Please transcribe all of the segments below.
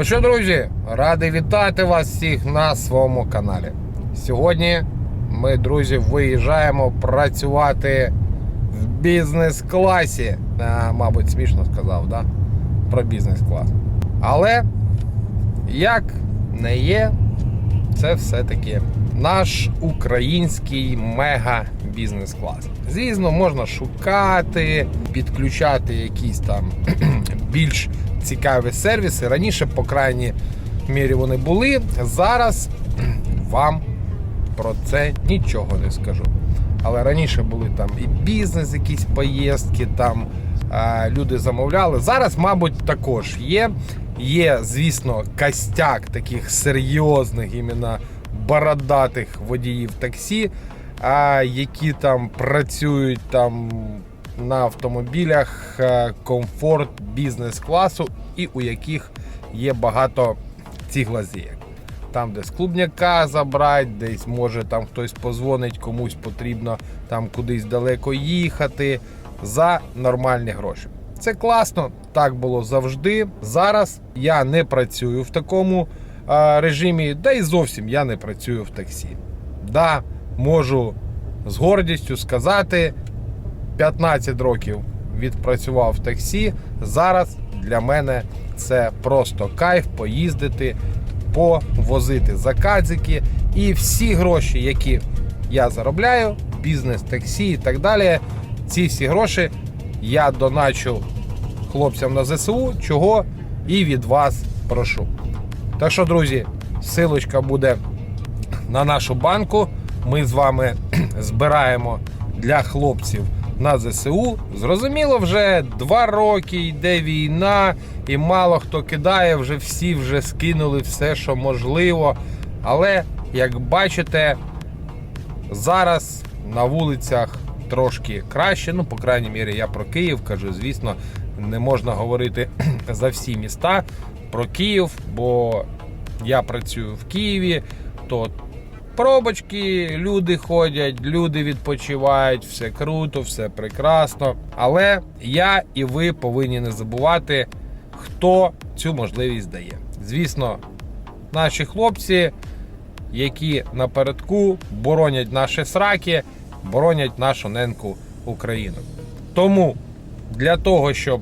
Ну що, друзі, радий вітати вас всіх на своєму каналі. Сьогодні ми, друзі, виїжджаємо працювати в бізнес-класі. А, мабуть, смішно сказав, да? Про бізнес-клас. Але як не є, це все-таки наш український мега бізнес-клас. Звісно, можна шукати, підключати якісь там більш цікаві сервіси. Раніше, по крайній мірі, вони були. Зараз вам про це нічого не скажу. Але раніше були там і бізнес, якісь поїздки, там е, люди замовляли. Зараз, мабуть, також є. Є, звісно, костяк таких серйозних, іменно бородатих водіїв таксі, а які там працюють там на автомобілях е, комфорт бізнес-класу, і у яких є багато цих лазієк. Там, де з клубняка забрати, десь може там хтось позвонить, комусь потрібно там кудись далеко їхати за нормальні гроші. Це класно, так було завжди. Зараз я не працюю в такому е, режимі, да і зовсім я не працюю в таксі. Да, можу з гордістю сказати, 15 років відпрацював в таксі. Зараз для мене це просто кайф поїздити, повозити заказики і всі гроші, які я заробляю, бізнес, таксі і так далі. Ці всі гроші я доначу хлопцям на ЗСУ, чого і від вас прошу. Так що, друзі, силочка буде на нашу банку. Ми з вами збираємо для хлопців на ЗСУ. Зрозуміло, вже два роки йде війна, і мало хто кидає, вже всі вже скинули все, що можливо. Але, як бачите, зараз на вулицях трошки краще. Ну, по крайній мірі, я про Київ кажу, звісно, не можна говорити за всі міста про Київ, бо я працюю в Києві, то пробочки, люди ходять, люди відпочивають, все круто, все прекрасно. Але я і ви повинні не забувати, хто цю можливість дає. Звісно, наші хлопці, які напередку боронять наші сраки, боронять нашу неньку Україну. Тому для того, щоб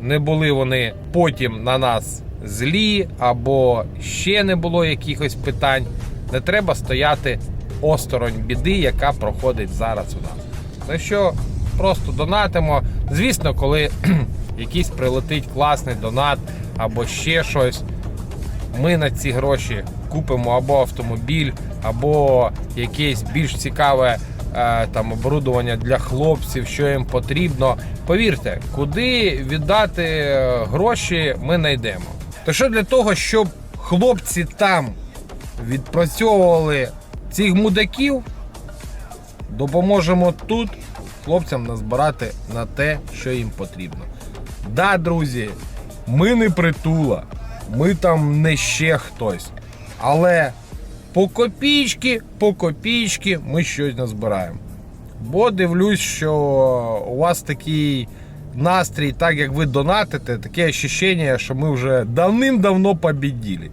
не були вони потім на нас злі, або ще не було якихось питань, не треба стояти осторонь біди, яка проходить зараз у нас. За що просто донатимо. Звісно, коли якийсь прилетить класний донат або ще щось, ми на ці гроші купимо або автомобіль, або якесь більш цікаве е, там оборудовання для хлопців, що їм потрібно. Повірте, куди віддати е, гроші, ми знайдемо. То що для того, щоб хлопці там відпрацьовували цих мудаків, допоможемо тут хлопцям назбирати на те, що їм потрібно. Да, друзі, ми не притула, ми там не ще хтось. Але по копійки, по копійки ми щось назбираємо. Бо дивлюсь, що у вас такий настрій, так як ви донатите, таке ощущення, що ми вже давним-давно побіділи.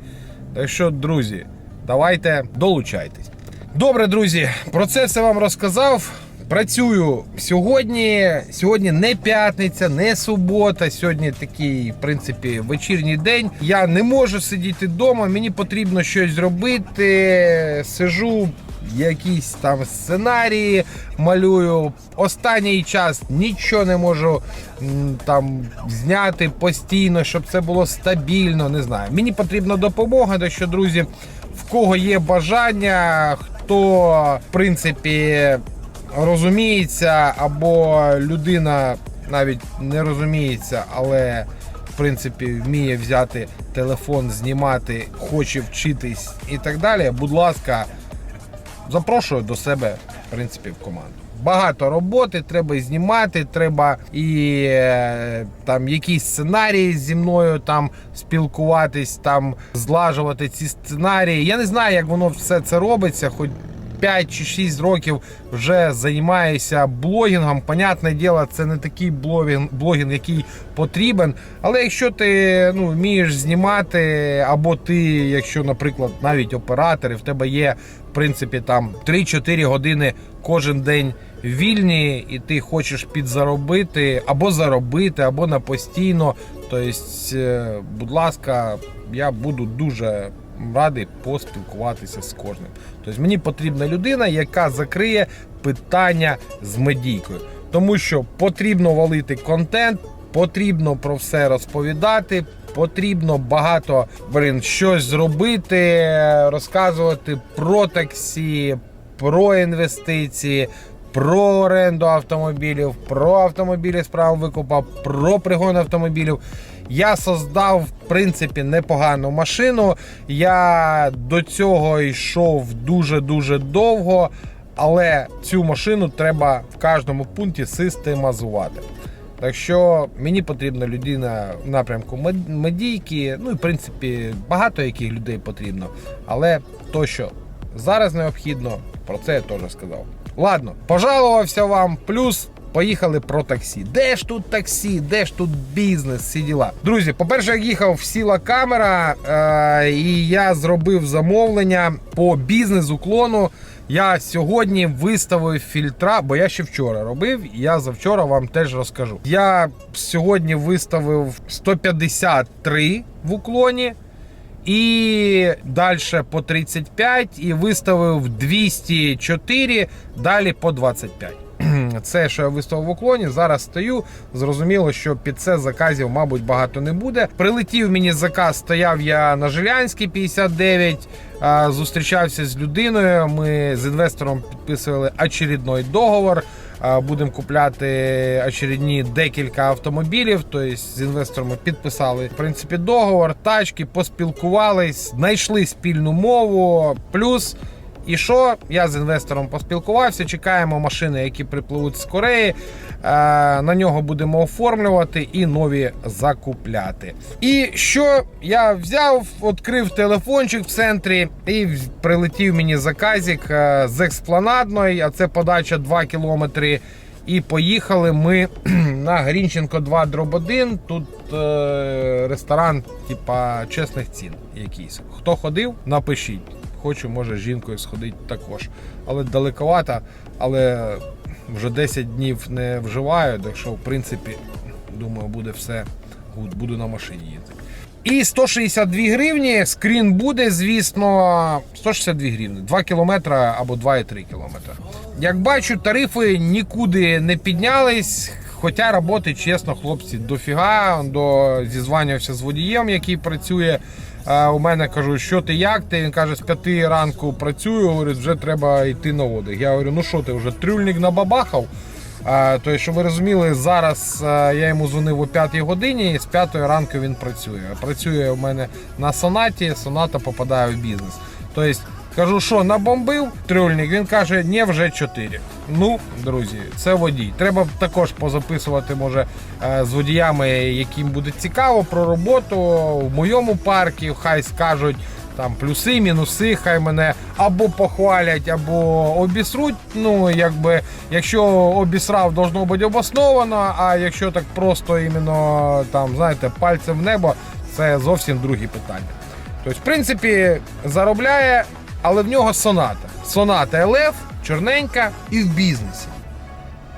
Так що, друзі, давайте долучайтесь. Добре, друзі, про це все вам розказав. Працюю сьогодні. Сьогодні не п'ятниця, не субота. Сьогодні такий, в принципі, вечірній день. Я не можу сидіти вдома, мені потрібно щось зробити. Сижу, якісь там сценарії малюю. Останній час нічого не можу там зняти постійно, щоб це було стабільно. Не знаю. Мені потрібна допомога, так що, друзі, в кого є бажання, хто в принципі розуміється, або людина навіть не розуміється, але в принципі вміє взяти телефон, знімати, хоче вчитись і так далі. Будь ласка, запрошую до себе в принципі в команду. Багато роботи, треба знімати, треба і е, там якісь сценарії зі мною там спілкуватись, там злажувати ці сценарії. Я не знаю, як воно все це робиться, хоч 5 чи 6 років вже займаюся блогінгом. Понятне діло, це не такий блогінг, блогінг, який потрібен. Але якщо ти ну, вмієш знімати, або ти, якщо, наприклад, навіть оператор, і в тебе є в принципі там 3-4 години кожен день вільні, і ти хочеш підзаробити або заробити, або на постійно. Тобто, е, будь ласка, я буду дуже радий поспілкуватися з кожним. Тобто мені потрібна людина, яка закриє питання з медійкою. Тому що потрібно валити контент, потрібно про все розповідати. Потрібно багато блин, щось зробити, розказувати про таксі, про інвестиції, про оренду автомобілів, про автомобілі з правом викупа, про пригон автомобілів. Я создав в принципі непогану машину. Я до цього йшов дуже-дуже довго, але цю машину треба в кожному пункті систематизувати. Так що мені потрібна людина в напрямку мед- медійки. Ну і в принципі багато яких людей потрібно. Але то, що зараз необхідно, про це я теж сказав. Ладно, пожалувався вам. Плюс поїхали про таксі. Де ж тут таксі? Де ж тут бізнес? Всі діла. Друзі, по-перше, я їхав сіла камера, е- і я зробив замовлення по бізнес-уклону. Я сьогодні виставив фільтра, бо я ще вчора робив. і Я завчора вам теж розкажу. Я сьогодні виставив 153 в уклоні. І далі по 35, і виставив 204, далі по 25. Це, що я виставив в уклоні, зараз стою. Зрозуміло, що під це заказів, мабуть, багато не буде. Прилетів мені заказ, стояв я на Жилянській 59, а, зустрічався з людиною. Ми з інвестором підписували очередний договор. Будемо купляти очередні декілька автомобілів. Тобто з інвесторами підписали в принципі договор, тачки, поспілкувались, знайшли спільну мову. Плюс і що? Я з інвестором поспілкувався. Чекаємо машини, які припливуть з Кореї. Е, На нього будемо оформлювати і нові закупляти. І що я взяв, відкрив телефончик в центрі і прилетів мені заказик е, з експланадної, а це подача 2 кілометри. І поїхали ми на Грінченко 2 дроб 1. Тут е, ресторан, типа чесних цін якийсь. Хто ходив, напишіть. Хочу, може, з жінкою сходити також. Але далековато, але вже 10 днів не вживаю, так що, в принципі, думаю, буде все гуд, буду на машині їздити. І 162 гривні, скрін буде, звісно, 162 гривні, 2 кілометри або 2,3 кілометри. Як бачу, тарифи нікуди не піднялись. Хоча роботи, чесно, хлопці, дофіга. До зізванювався з водієм, який працює. У мене кажу, що ти як ти? Він каже, з п'яти ранку працюю, говорить, вже треба йти на отдих. Я говорю, ну що ти вже трюльник набабахав? А, то, щоб ви розуміли, зараз я йому дзвонив о 5 годині, і з 5 ранку він працює. Працює у мене на сонаті, соната попадає в бізнес. Тобто, кажу, що набомбив трюльник, він каже, ні, вже 4. Ну, друзі, це водій. Треба також позаписувати, може, е, з водіями, яким буде цікаво про роботу в моєму парку, хай скажуть там плюси, мінуси, хай мене або похвалять, або обісруть. Ну, якби, якщо обісрав, должно бути обосновано, а якщо так просто іменно там, знаєте, пальцем в небо, це зовсім другі питання. Тобто, в принципі, заробляє, але в нього соната. Соната ЛФ, чорненька і в бізнесі.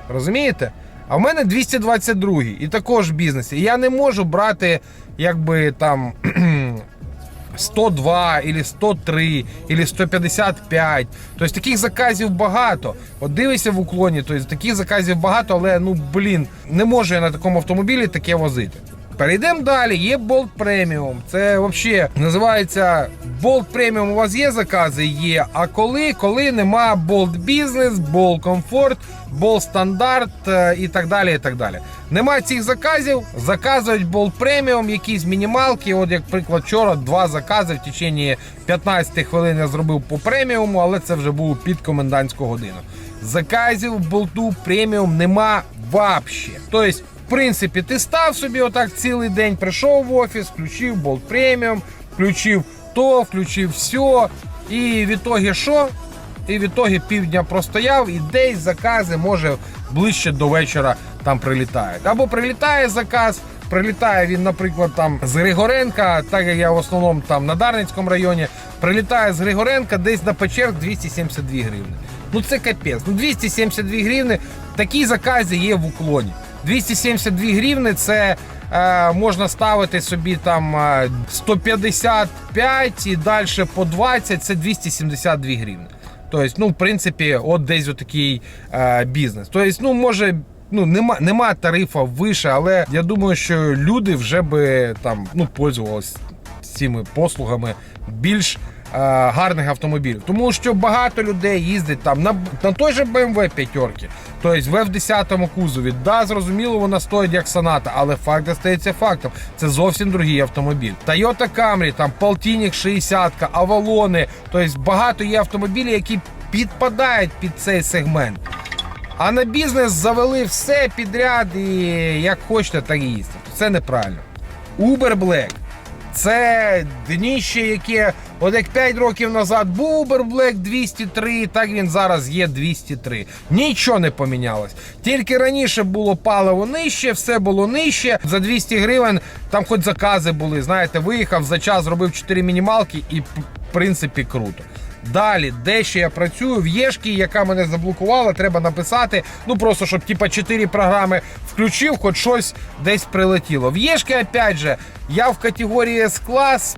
Розумієте? А в мене 222 і також в бізнесі. Я не можу брати, якби там 102, или 103, или 155. Тобто таких заказів багато. От дивися в уклоні, тобто таких заказів багато, але ну блін, не можу я на такому автомобілі таке возити. Перейдемо далі. Є Bolt Premium. Це взагалі називається Bolt Premium. У вас є закази? Є. А коли? Коли нема Business, Bolt Comfort, Bolt Standard е, і так далі. і так далі. Нема цих заказів, заказують Bolt Premium, якісь мінімалки. От, як приклад, вчора два закази в течение 15 хвилин я зробив по преміуму, але це вже було під комендантську годину. Заказів болту преміум нема вообще. Тобто, принципі, ти став собі отак цілий день, прийшов в офіс, включив болт преміум, включив то, включив все. І в ітогі що? і в ітогі півдня простояв, і десь закази може ближче до вечора там прилітають. Або прилітає заказ. Прилітає він, наприклад, там з Григоренка, так як я в основному там на Дарницькому районі, прилітає з Григоренка десь на Печерг 272 гривни. Ну це капець. Ну 272 гривни. Такі закази є в уклоні. 272 гривни це е, можна ставити собі там е, 155 і далі по 20 це 272 гривни. Тобто, ну, в принципі, от десь отакий е, бізнес. Тобто, ну, може. Ну, нема, нема тарифа вище, але я думаю, що люди вже би там ну, пользувалися цими послугами більш е, гарних автомобілів. Тому що багато людей їздить там на, на той же BMW п'ятерки, тобто в F10 кузові. Да, зрозуміло, вона стоїть як соната, але факт остається фактом. Це зовсім другий автомобіль. Toyota Camry, там Полтинник 60, Авалони. Тобто багато є автомобілів, які підпадають під цей сегмент. А на бізнес завели все підряд і як хочете, так і їздите. Це неправильно. Uber Black це дніще, яке от як 5 років назад був Uber Black 203, так він зараз є 203. Нічого не помінялось. Тільки раніше було паливо нижче, все було нижче. За 200 гривень там хоч закази були. Знаєте, виїхав за час, зробив 4 мінімалки і в принципі круто. Далі, де ще я працюю, в Єшки, яка мене заблокувала, треба написати. Ну просто щоб типа 4 програми включив, хоч щось десь прилетіло. В Єшки, опять же, я в категорії С-клас.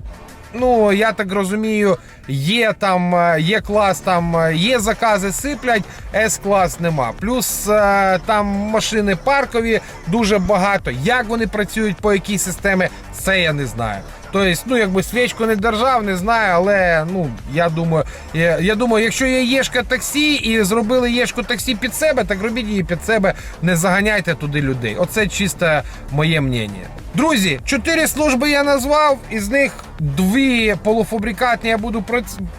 Ну, я так розумію, є там, е, є клас, там е, є закази сиплять, С-клас нема. Плюс е, там машини паркові дуже багато. Як вони працюють, по якій системі, це я не знаю. Тобто, ну якби свічку не держав, не знаю, але ну я думаю, я, я думаю, якщо є єшка таксі і зробили єшку таксі під себе, так робіть її під себе, не заганяйте туди людей. Оце чисто моє мнення. Друзі, чотири служби я назвав, із них дві полуфабрикатні я буду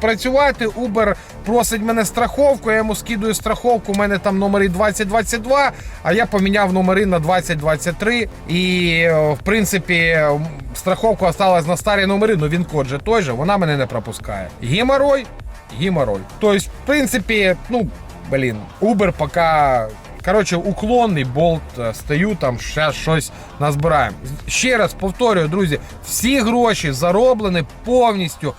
працювати. Uber просить мене страховку, я йому скидую страховку. У мене там номери 2022, а я поміняв номери на 2023. І е, в принципі страховка осталась на старі номери, але він код же той же, вона мене не пропускає. Геморой, геморой. Тобто, в принципі, ну, блін, Uber поки. Коротше, уклонний болт е, стою, там ще щось назбираємо. Ще раз повторюю, друзі, всі гроші зароблені повністю.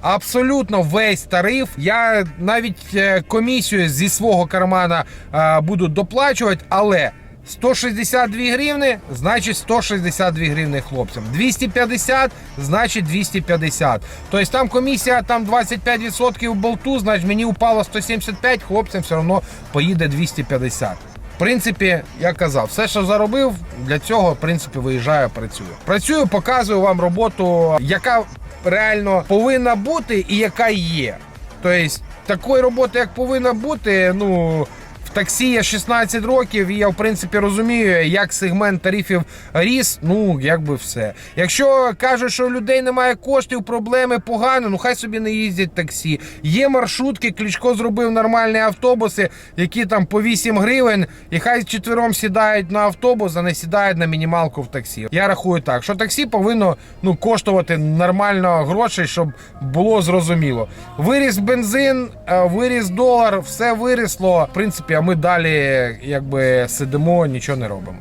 Абсолютно весь тариф. Я навіть е, комісію зі свого кармана е, буду доплачувати, але 162 гривни, значить 162 гривни хлопцям. 250, значить 250. Тобто там комісія там 25% болту, значить мені упало 175, хлопцям все одно поїде 250. Принципі, я казав, все, що заробив, для цього в принципі виїжджаю, працюю. Працюю, показую вам роботу, яка реально повинна бути і яка є. Тобто, такої роботи, як повинна бути, ну. Таксі я 16 років, і я в принципі розумію, як сегмент тарифів ріс. Ну якби все. Якщо кажуть, що у людей немає коштів, проблеми погано, ну хай собі не їздять таксі. Є маршрутки, Кличко зробив нормальні автобуси, які там по 8 гривень, і хай четвером сідають на автобус, а не сідають на мінімалку в таксі. Я рахую так, що таксі повинно ну коштувати нормально грошей, щоб було зрозуміло. Виріс бензин, е, виріс долар, все вирісло. В принципі, ми далі якби сидимо, нічого не робимо.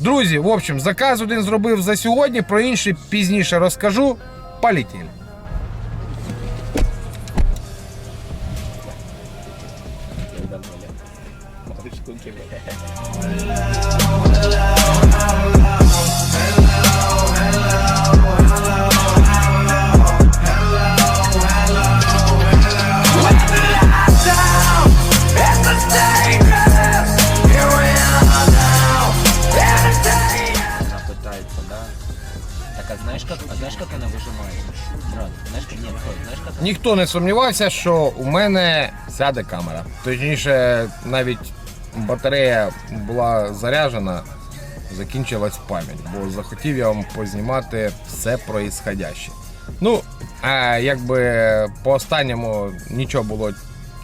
Друзі, в общем, заказ один зробив за сьогодні, про інший пізніше розкажу. Полетіли. Ніхто не сумнівався, що у мене сяде камера. Точніше, навіть батарея була заряджена, закінчилась пам'ять, бо захотів я вам познімати все происходяще. Ну, а якби по останньому нічого було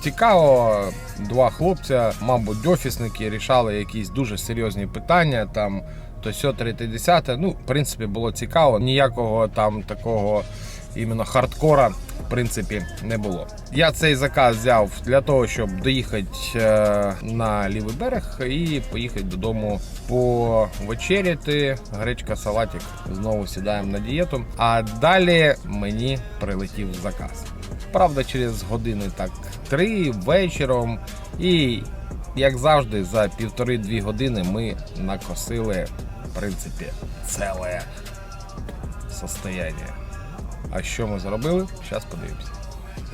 цікавого. Два хлопця, мабуть, офісники, рішали якісь дуже серйозні питання. Там то сьо 30 Ну, в принципі, було цікаво. Ніякого там такого іменно хардкора принципі не було. Я цей заказ взяв для того, щоб доїхати е, на лівий берег і поїхати додому повечеряти. Гречка, салатик. Знову сідаємо на дієту. А далі мені прилетів заказ. Правда, через години так три вечором. І як завжди, за півтори-дві години ми накосили, в принципі, ціле состояние. А що ми зробили? Зараз подивимося.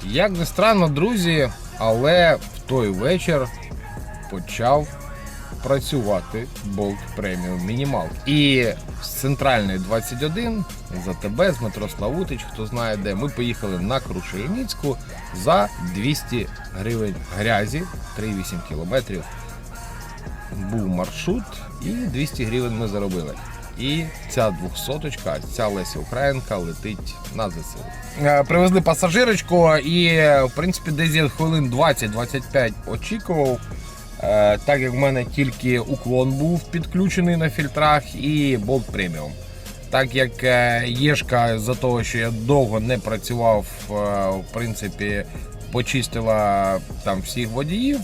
Як не странно, друзі, але в той вечір почав працювати Bolt Premium Minimal. І з центральної 21 за тебе з метро Славутич, хто знає де, ми поїхали на Крушельницьку за 200 гривень грязі, 3,8 кілометрів. Був маршрут, і 200 гривень ми заробили. І ця двохсоточка, ця Леся Українка летить на ЗСУ. Е, Привезли пасажирочку, і в принципі десь хвилин 20-25 очікував. Е, Так як в мене тільки уклон був підключений на фільтрах і болт преміум. Так як е, Єшка за того, що я довго не працював, в принципі, почистила там всіх водіїв,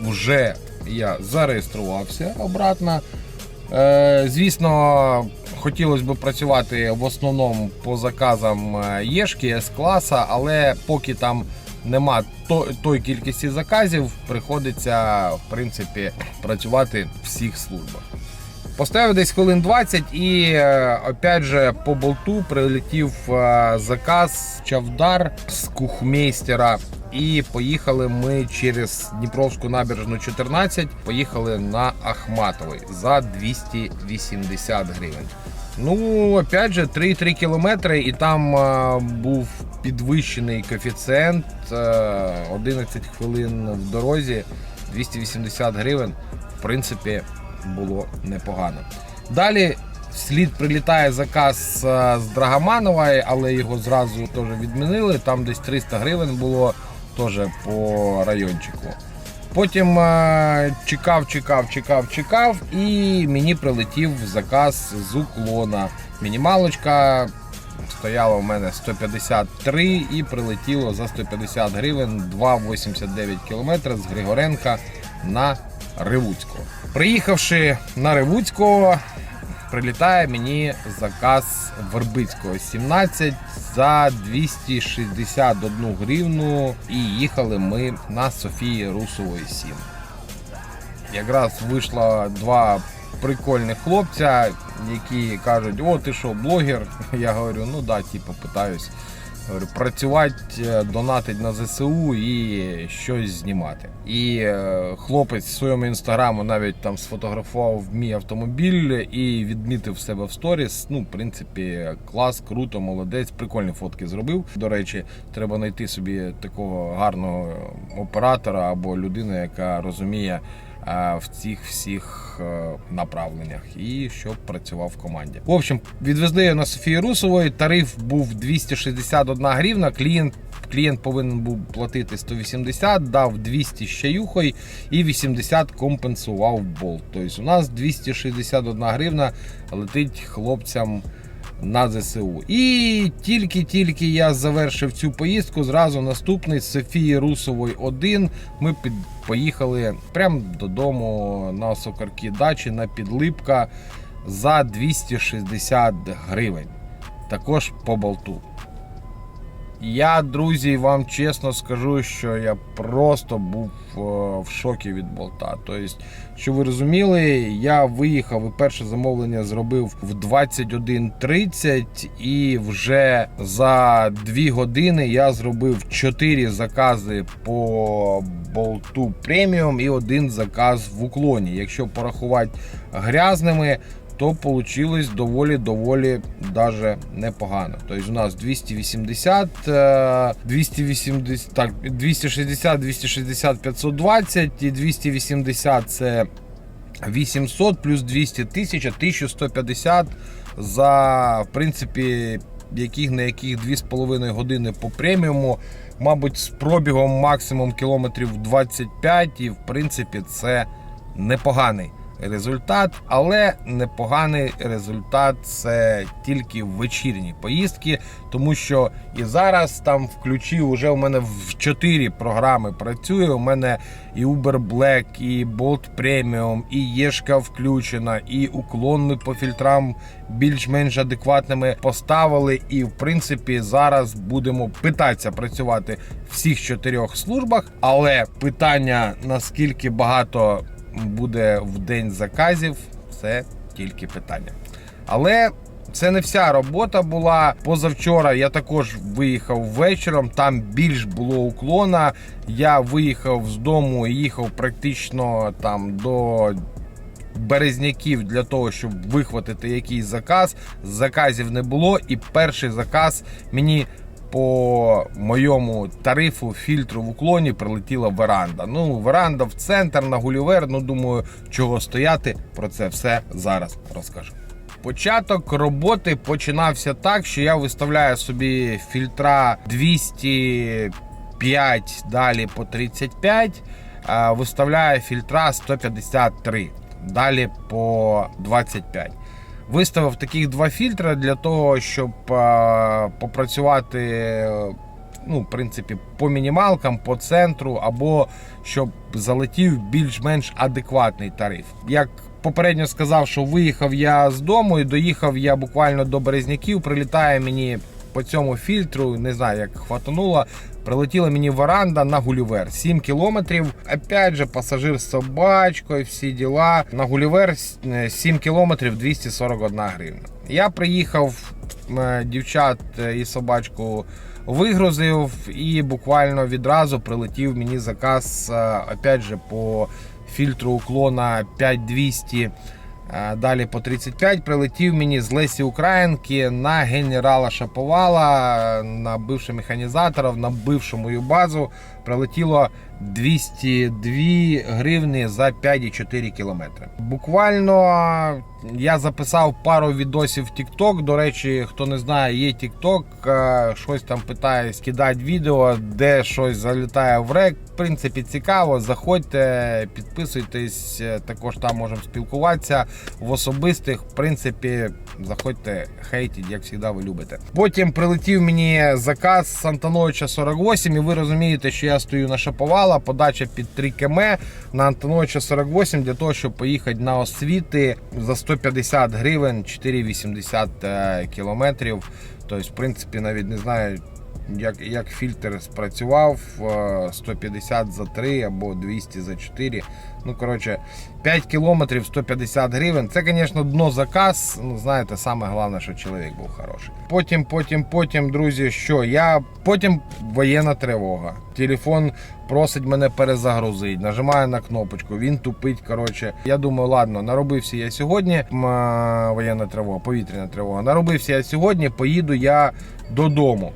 вже я зареєструвався обратно. Е, Звісно, хотілося б працювати в основному по заказам е, Єшки С-класа, але поки там нема той кількості заказів, приходиться в принципі працювати в всіх службах. Поставив десь хвилин 20 і е, опять же по болту прилетів заказ Чавдар з кухмейстера. І поїхали ми через Дніпровську набережну 14, поїхали на Ахматовий за 280 гривень. Ну, опять же, 3,3 кілометри, і там е, був підвищений коефіцієнт е, 11 хвилин в дорозі, 280 гривень. В принципі, було непогано. Далі слід прилітає заказ е, з Драгоманової, але його зразу теж відмінили. Там десь 300 гривень було теж по райончику. Потім е, чекав, чекав, чекав, чекав, і мені прилетів заказ з уклона. Мінімалочка стояла у мене 153 і прилетіло за 150 гривень 2,89 км з Григоренка на Ривуцьку. Приїхавши на Ривуцьку, прилітає мені заказ Вербицького 17 за 261 гривну. І їхали ми на Софії Русової 7. Якраз вийшло два прикольних хлопця, які кажуть: О, ти що, блогер? Я говорю, ну да, типу, питаюсь. Працювати, е, донатить на ЗСУ і щось знімати. І е, хлопець в своєму інстаграму навіть там сфотографував мій автомобіль і відмітив себе в сторіс. Ну, в принципі, клас, круто, молодець, прикольні фотки зробив. До речі, треба знайти собі такого гарного оператора або людину, яка розуміє в цих всіх е, направленнях і щоб працював в команді. В общем, відвезли його на Софії Русової. Тариф був 261 гривна. Клієнт. Клієнт повинен був платити 180, дав 200 з чаюхою і 80 компенсував болт. Тобто у нас 261 гривна летить хлопцям на ЗСУ. І тільки-тільки я завершив цю поїздку, зразу наступний з Софії Русової 1. Ми під, поїхали прямо додому на Сокарки дачі на Підлипка за 260 гривень. Також по болту. Я, друзі, вам чесно скажу, що я просто був е, в шокі від болта. Тобто, що ви розуміли, я виїхав і перше замовлення зробив в 21.30 і вже за 2 години я зробив 4 закази по болту преміум і один заказ в уклоні. Якщо порахувати грязними, то получилось доволі доволі даже непогано. Тобто у нас 280, е, 280, так, 260, 260, 520 і 280 це 800 плюс 200 тисяч, 1150 за, в принципі, яких на яких 2,5 години по преміуму. Мабуть, з пробігом максимум кілометрів 25, і в принципі це непоганий результат, але непоганий результат це тільки вечірні поїздки, тому що і зараз там включив уже у мене в 4 програми працює. У мене і Uber Black, і Bolt Premium, і Єшка включена, і уклон по фільтрам більш-менш адекватними поставили. І в принципі зараз будемо питатися працювати в всіх чотирьох службах. Але питання наскільки багато буде в день заказів, це тільки питання. Але це не вся робота була. Позавчора я також виїхав вечором. Там більш було уклона. Я виїхав з дому і їхав практично там до. Березняків для того, щоб вихватити якийсь заказ. Заказів не було, і перший заказ мені по моєму тарифу фільтру в уклоні прилетіла веранда. Ну, веранда в центр на Гулівер. Ну, думаю, чого стояти. Про це все зараз розкажу. Початок роботи починався так, що я виставляю собі фільтра 205, далі по 35, а виставляю фільтра 153, далі по 25. Виставив таких два фільтри для того, щоб е, попрацювати ну, в принципі, по мінімалкам, по центру, або щоб залетів більш-менш адекватний тариф. Як попередньо сказав, що виїхав я з дому і доїхав я буквально до Березняків, прилітає мені по цьому фільтру, не знаю, як хватануло. Прилетіла мені варанда на Гулівер 7 кілометрів. Опять же, пасажир з собачкою, всі діла. На Гулівер 7 кілометрів 241 гривня. Я приїхав е, дівчат е, і собачку вигрузив, і буквально відразу прилетів мені заказ е, опять же по фільтру уклона 5200. Далі по 35 прилетів мені з Лесі Українки на генерала Шаповала, на бивших механізаторів, на бившу мою базу. Прилетіло 202 гривні за 5,4 кілометри. Буквально я записав пару відосів в TikTok. До речі, хто не знає, є TikTok, щось там питає скидати відео, де щось залітає в рек. В принципі, цікаво. Заходьте, підписуйтесь, е, також там можемо спілкуватися в особистих. В принципі, заходьте, хейтіть, як завжди ви любите. Потім прилетів мені заказ з Антоновича 48, і ви розумієте, що я стою на Шаповала, подача під 3 км на Антоновича 48 для того, щоб поїхати на освіти за 150 гривень 4,80 е, кілометрів. Тобто, в принципі, навіть не знаю. Як, як фільтр спрацював е, 150 за 3 або 200 за 4. Ну, коротше, 5 кілометрів 150 гривень. Це, звісно, дно заказ. Ну, знаєте, саме головне, що чоловік був хороший. Потім, потім, потім, друзі, що я потім воєнна тривога. Телефон просить мене перезагрузити. Нажимаю на кнопочку, він тупить. Коротше, я думаю, ладно, наробився я сьогодні. Воєнна тривога, повітряна тривога. Наробився я сьогодні, поїду я додому.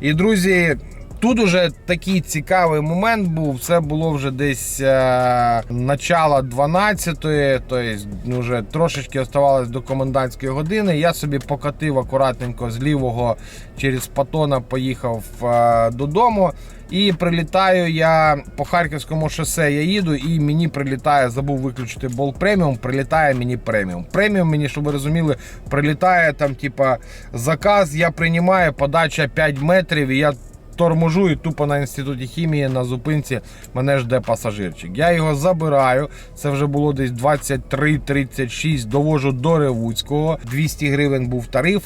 І друзі, тут уже такий цікавий момент був. Це було вже десь е, начало 12-ї, тобто вже трошечки оставалось до комендантської години. Я собі покатив акуратненько з лівого через Патона, поїхав е, додому. І прилітаю я по Харківському шосе. Я їду, і мені прилітає, забув виключити бол преміум. Прилітає мені преміум. Преміум мені, щоб ви розуміли, прилітає там, типа, заказ, я приймаю, подача 5 метрів, і я торможу і тупо на інституті хімії на зупинці мене жде пасажирчик. Я його забираю. Це вже було десь 23-36, довожу до Ревуцького. 200 гривень був тариф.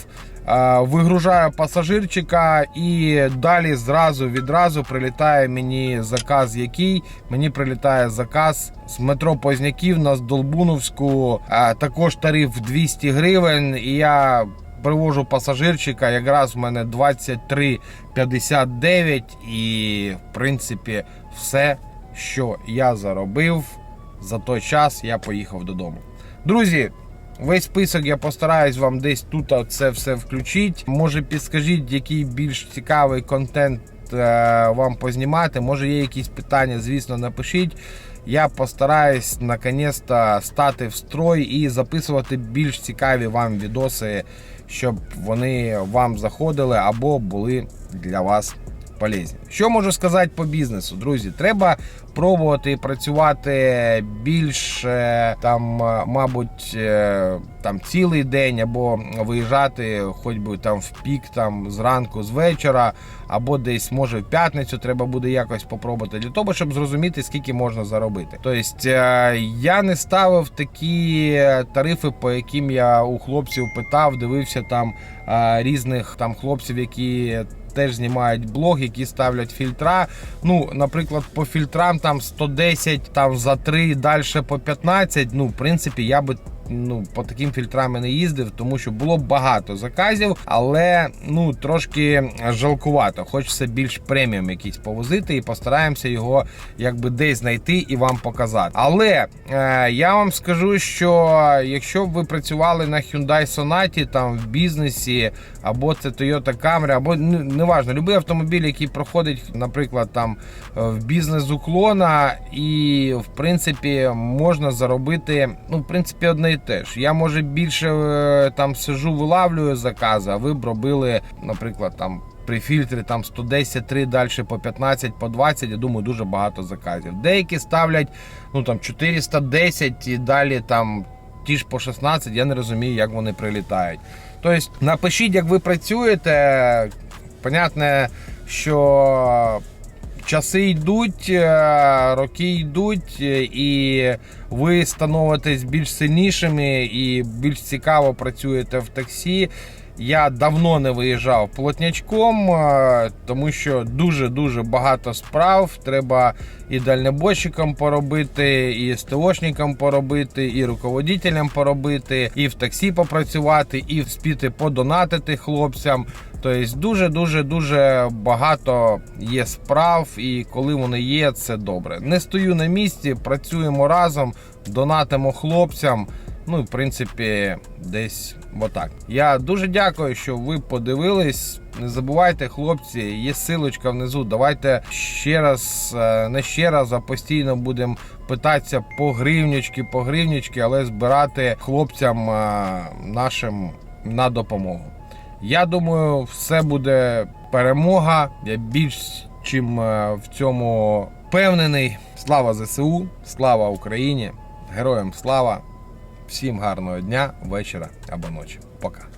Вигружаю пасажирчика і далі зразу відразу прилітає мені заказ, який мені прилітає заказ з метро Позняків на Долбуновську. Е, Також тариф 200 гривень. І я привожу пасажирчика. Якраз в мене 23,59 і в принципі все, що я заробив за той час, я поїхав додому. Друзі. Весь список я постараюсь вам десь тут це все включити. Може підскажіть, який більш цікавий контент е, вам познімати. Може є якісь питання, звісно, напишіть. Я постараюсь наконець-то стати в строй і записувати більш цікаві вам відоси, щоб вони вам заходили або були для вас полезні. Що можу сказати по бізнесу, друзі? Треба пробувати працювати більш е, там, е, мабуть, е, там цілий день, або виїжджати хоч би там в пік, там зранку, з вечора, або десь може в п'ятницю треба буде якось попробувати для того, щоб зрозуміти, скільки можна заробити. Тобто е, я не ставив такі тарифи, по яким я у хлопців питав, дивився там різних там хлопців, які теж знімають блог, які ставлять фільтра. Ну, наприклад, по фільтрам там 110, там за 3, далі по 15. Ну, в принципі, я би. Ну, по таким фільтрам і не їздив, тому що було багато заказів, але ну трошки жалкувато. Хочеться більш преміум якийсь повозити, і постараємося його якби десь знайти і вам показати. Але е, я вам скажу, що якщо б ви працювали на Hyundai Sonata, там в бізнесі, або це Toyota Camry, або ну, неважно, будь-який автомобіль, який проходить, наприклад, там е, в бізнес уклона, і в принципі можна заробити, ну, в принципі, одне і те. Я може більше е, там сижу, вилавлюю закази, а ви б робили, наприклад, там. При фільтрі там 110, 3, далі по 15, по 20, я думаю, дуже багато заказів. Деякі ставлять ну там 410 і далі там ті ж по 16, я не розумію, як вони прилітають. Тобто напишіть, як ви працюєте. Понятне, що часи йдуть, е, роки йдуть, е, і ви становитесь більш сильнішими і більш цікаво працюєте в таксі. Я давно не виїжджав плотнячком, е, тому що дуже-дуже багато справ. Треба і дальнобойщикам поробити, і СТОшникам поробити, і руководителям поробити, і в таксі попрацювати, і вспіти подонатити хлопцям. Тобто дуже дуже дуже багато є справ, і коли вони є, це добре. Не стою на місці, працюємо разом, донатимо хлопцям. Ну і в принципі, десь отак. Я дуже дякую, що ви подивились. Не забувайте, хлопці, є силочка внизу. Давайте ще раз, е, не ще раз, а постійно будемо питатися по гривнячки, по гривнячки, але збирати хлопцям е, нашим на допомогу. Я думаю, все буде перемога. Я більш чим е, в цьому впевнений. Слава ЗСУ, слава Україні, героям слава! Всім гарного дня, вечора або ночі. Пока.